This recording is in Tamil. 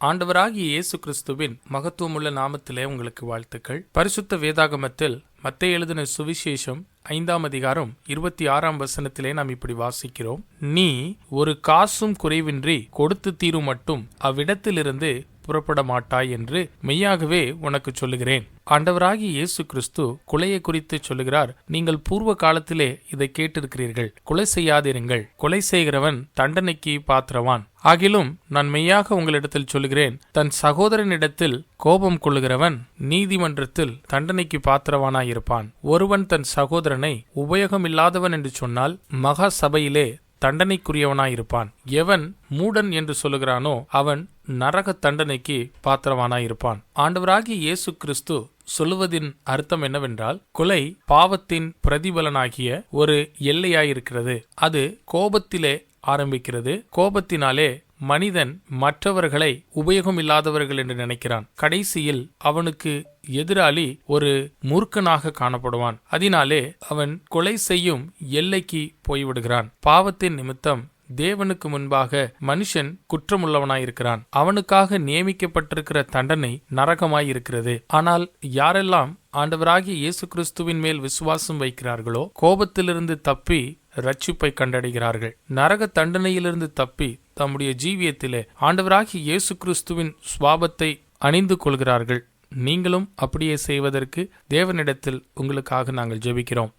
ஆண்டவராகிய இயேசு கிறிஸ்துவின் மகத்துவமுள்ள நாமத்திலே உங்களுக்கு வாழ்த்துக்கள். பரிசுத்த வேதாகமத்தில் மத்திய எழுதின சுவிசேஷம் ஐந்தாம் அதிகாரம் இருபத்தி ஆறாம் வசனத்திலே நாம் இப்படி வாசிக்கிறோம். நீ ஒரு காசும் குறைவின்றி கொடுத்து தீரும் மட்டும் அவ்விடத்திலிருந்து புறப்பட மாட்டாய் என்று மெய்யாகவே உனக்கு சொல்லுகிறேன். ஆண்டவராகி இயேசு கிறிஸ்து கொலையை குறித்து சொல்லுகிறார். நீங்கள் பூர்வ காலத்திலே இதை கேட்டிருக்கிறீர்கள். கொலை செய்யாதிருங்கள். கொலை செய்கிறவன் தண்டனைக்கு பாத்திரவான். ஆகிலும் நான் மெய்யாக உங்களிடத்தில் சொல்லுகிறேன். தன் சகோதரனிடத்தில் கோபம் கொள்ளுகிறவன் நீதிமன்றத்தில் தண்டனைக்கு பாத்திரவானாயிருப்பான். ஒருவன் தன் சகோதரனை உபயோகமில்லாதவன் என்று சொன்னால் மகா சபையிலே தண்டனைக்குரியவனாயிருப்பான். எவன் மூடன் என்று சொல்லுகிறானோ அவன் நரக தண்டனைக்கு பாத்திரவானாயிருப்பான். ஆண்டவராகிய இயேசு கிறிஸ்து சொல்லுவதின் அர்த்தம் என்னவென்றால் கொலை பாவத்தின் பிரதிபலனாகிய ஒரு எல்லையாயிருக்கிறது. அது கோபத்திலே ஆரம்பிக்கிறது. கோபத்தினாலே மனிதன் மற்றவர்களை உபயோகமில்லாதவர்கள் என்று நினைக்கிறான். கடைசியில் அவனுக்கு எதிராளி ஒரு மூர்க்கனாக காணப்படுவான். அதனாலே அவன் கொலை செய்யும் எல்லைக்கு போய்விடுகிறான். பாவத்தின் நிமித்தம் தேவனுக்கு முன்பாக மனுஷன் குற்றமுள்ளவனாயிருக்கிறான். அவனுக்காக நியமிக்கப்பட்டிருக்கிற தண்டனை நரகமாயிருக்கிறது. ஆனால் யாரெல்லாம் ஆண்டவராகிய இயேசு கிறிஸ்துவின் மேல் விசுவாசம் வைக்கிறார்களோ கோபத்திலிருந்து தப்பி ரட்சிப்பை கண்டடைகிறார்கள். நரக தண்டனையிலிருந்து தப்பி தம்முடைய ஜீவியத்திலே ஆண்டவராகிய இயேசு கிறிஸ்துவின் சுவாபத்தை அணிந்து கொள்கிறார்கள். நீங்களும் அப்படியே செய்வதற்கு தேவனிடத்தில் உங்களுக்காக நாங்கள் ஜெபிக்கிறோம்.